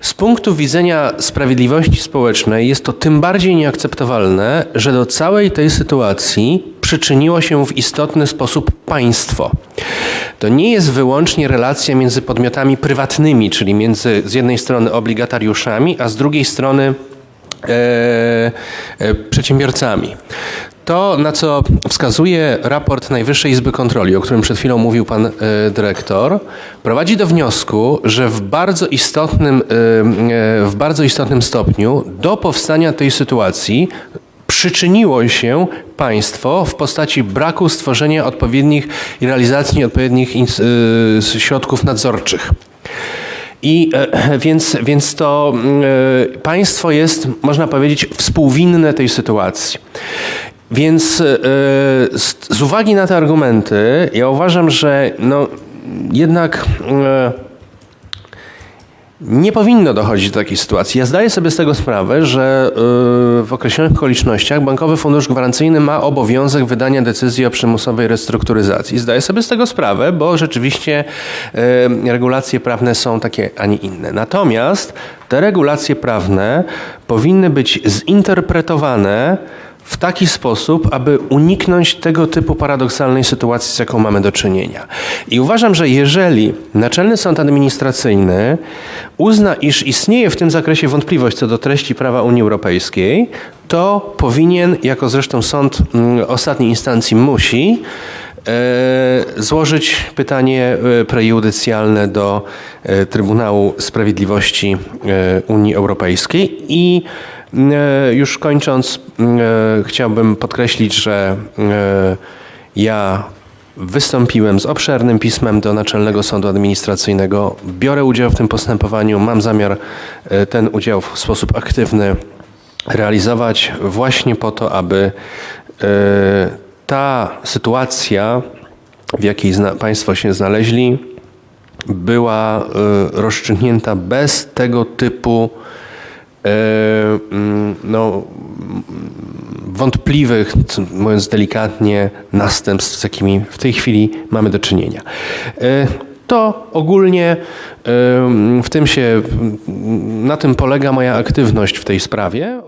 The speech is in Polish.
Z punktu widzenia sprawiedliwości społecznej jest to tym bardziej nieakceptowalne, że do całej tej sytuacji przyczyniło się w istotny sposób państwo. To nie jest wyłącznie relacja między podmiotami prywatnymi, czyli między z jednej strony obligatariuszami, a z drugiej strony e, e, przedsiębiorcami. To, na co wskazuje raport Najwyższej Izby Kontroli, o którym przed chwilą mówił pan e, dyrektor, prowadzi do wniosku, że w bardzo istotnym, e, e, w bardzo istotnym stopniu do powstania tej sytuacji przyczyniło się państwo w postaci braku stworzenia odpowiednich i realizacji odpowiednich środków nadzorczych. I więc, więc to e, państwo jest, można powiedzieć, współwinne tej sytuacji. Więc e, z, z uwagi na te argumenty, ja uważam, że no, jednak e, nie powinno dochodzić do takiej sytuacji. Ja zdaję sobie z tego sprawę, że w określonych okolicznościach Bankowy Fundusz Gwarancyjny ma obowiązek wydania decyzji o przymusowej restrukturyzacji. Zdaję sobie z tego sprawę, bo rzeczywiście regulacje prawne są takie, a nie inne. Natomiast te regulacje prawne powinny być zinterpretowane w taki sposób, aby uniknąć tego typu paradoksalnej sytuacji, z jaką mamy do czynienia. I uważam, że jeżeli Naczelny Sąd Administracyjny uzna, iż istnieje w tym zakresie wątpliwość co do treści prawa Unii Europejskiej, to powinien, jako zresztą sąd mm, ostatniej instancji musi, złożyć pytanie e, prejudycjalne do e, Trybunału Sprawiedliwości e, Unii Europejskiej i e, już kończąc, e, chciałbym podkreślić, że e, ja wystąpiłem z obszernym pismem do Naczelnego Sądu Administracyjnego. Biorę udział w tym postępowaniu. Mam zamiar e, ten udział w sposób aktywny realizować właśnie po to, aby e, ta sytuacja, w jakiej Państwo się znaleźli, była e, rozstrzygnięta bez tego typu e, mm, no, mm, wątpliwych, mówiąc delikatnie, następstw, z jakimi w tej chwili mamy do czynienia. E, To ogólnie w tym się, na tym polega moja aktywność w tej sprawie.